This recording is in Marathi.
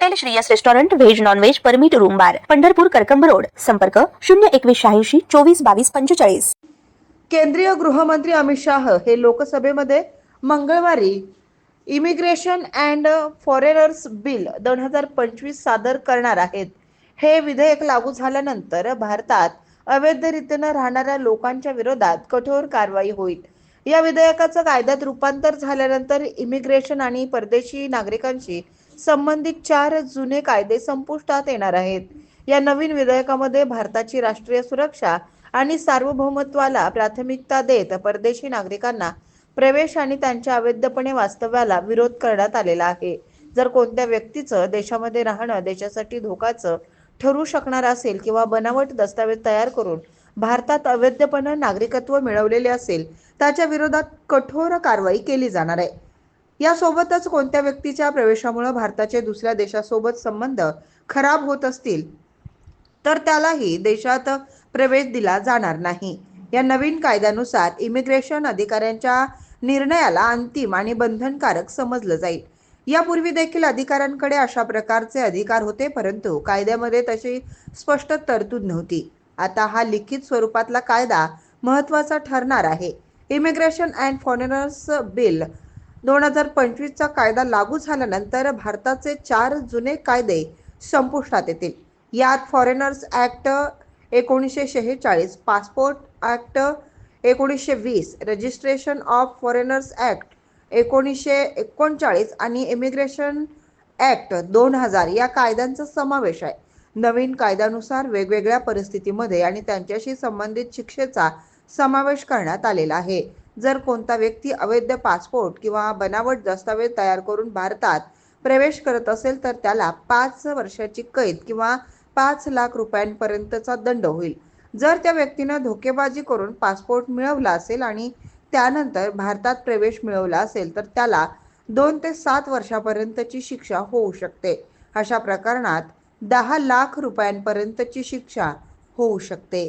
hotel Shreyas restaurant veg non veg permit room bar Pandharpur Karkamb road. संपर्क शून्य एकवीस शहाऐंशी चोवीस बावीस पंचेचाळीस. केंद्रीय गृहमंत्री अमित शाह हे लोकसभेमध्ये मंगळवारी इमिग्रेशन अँड फॉरेनर्स बिल दोन हजार पंचवीस सादर करणार आहेत. हे विधेयक लागू झाल्यानंतर भारतात अवैधरित्यानं राहणाऱ्या लोकांच्या विरोधात कठोर कारवाई होईल. या विधेयकाचं कायद्यात रूपांतर झाल्यानंतर इमिग्रेशन आणि परदेशी नागरिकांशी संबंधित चार जुने कायदे संपुष्टात येणार आहेत. या नवीन विधेयकामध्ये भारताची राष्ट्रीय सुरक्षा आणि सार्वभौमत्वाला प्राथमिकता देत परदेशी नागरिकांना प्रवेश आणि त्यांच्या अवैधपणे वास्तव्याला विरोध करण्यात आलेला आहे. जर कोणत्या व्यक्तीचं देशामध्ये राहणं देशासाठी धोकाचं ठरू शकणार असेल किंवा बनावट दस्तावेज तयार करून भारतात अवैधपणे नागरिकत्व मिळवलेले असेल त्याच्या विरोधात कठोर कारवाई केली जाणार आहे. यासोबतच कोणत्या व्यक्तीच्या प्रवेशामुळे भारताचे दुसऱ्या देशासोबत संबंध खराब होत असतील? तर त्यालाही देशात प्रवेश दिला जाणार नाही. या नवीन कायद्यानुसार इमिग्रेशन अधिकाऱ्यांच्या निर्णयाला अंतिम आणि बंधनकारक समजलं जाईल. यापूर्वी देखील अधिकाऱ्यांकडे अशा प्रकारचे अधिकार होते परंतु कायद्यामध्ये तशी स्पष्ट तरतूद नव्हती. आता हा लिखित स्वरूपातला कायदा महत्त्वाचा ठरणार आहे. इमिग्रेशन अँड फॉरेनर्स बिल दोन हजार पंचवीसचा कायदा लागू झाल्यानंतर भारताचे चार जुने कायदे संपुष्टात येतील. यात फॉरेनर्स ॲक्ट एकोणीसशे शेहेचाळीस पासपोर्ट ॲक्ट एकोणीसशे वीस रजिस्ट्रेशन ऑफ फॉरेनर्स ॲक्ट एकोणीसशे एकोणचाळीस आणि इमिग्रेशन ॲक्ट दोन हजार या कायद्यांचा समावेश आहे. नवीन कायद्यानुसार वेगवेगळ्या परिस्थितीमध्ये आणि त्यांच्याशी संबंधित शिक्षेचा समावेश करण्यात आलेला आहे. जर कोणता व्यक्ती अवैध पासपोर्ट किंवा बनावट दस्तावेज तयार करून भारतात प्रवेश करत असेल तर त्याला पाच वर्षाची कैद किंवा पाच लाख रुपयांपर्यंतचा दंड होईल. जर त्या व्यक्तीनं धोकेबाजी करून पासपोर्ट मिळवला असेल आणि त्यानंतर भारतात प्रवेश मिळवला असेल तर त्याला दोन ते सात वर्षापर्यंतची शिक्षा होऊ शकते. अशा प्रकरणात दहा लाख रुपयांपर्यंतची शिक्षा होऊ शकते.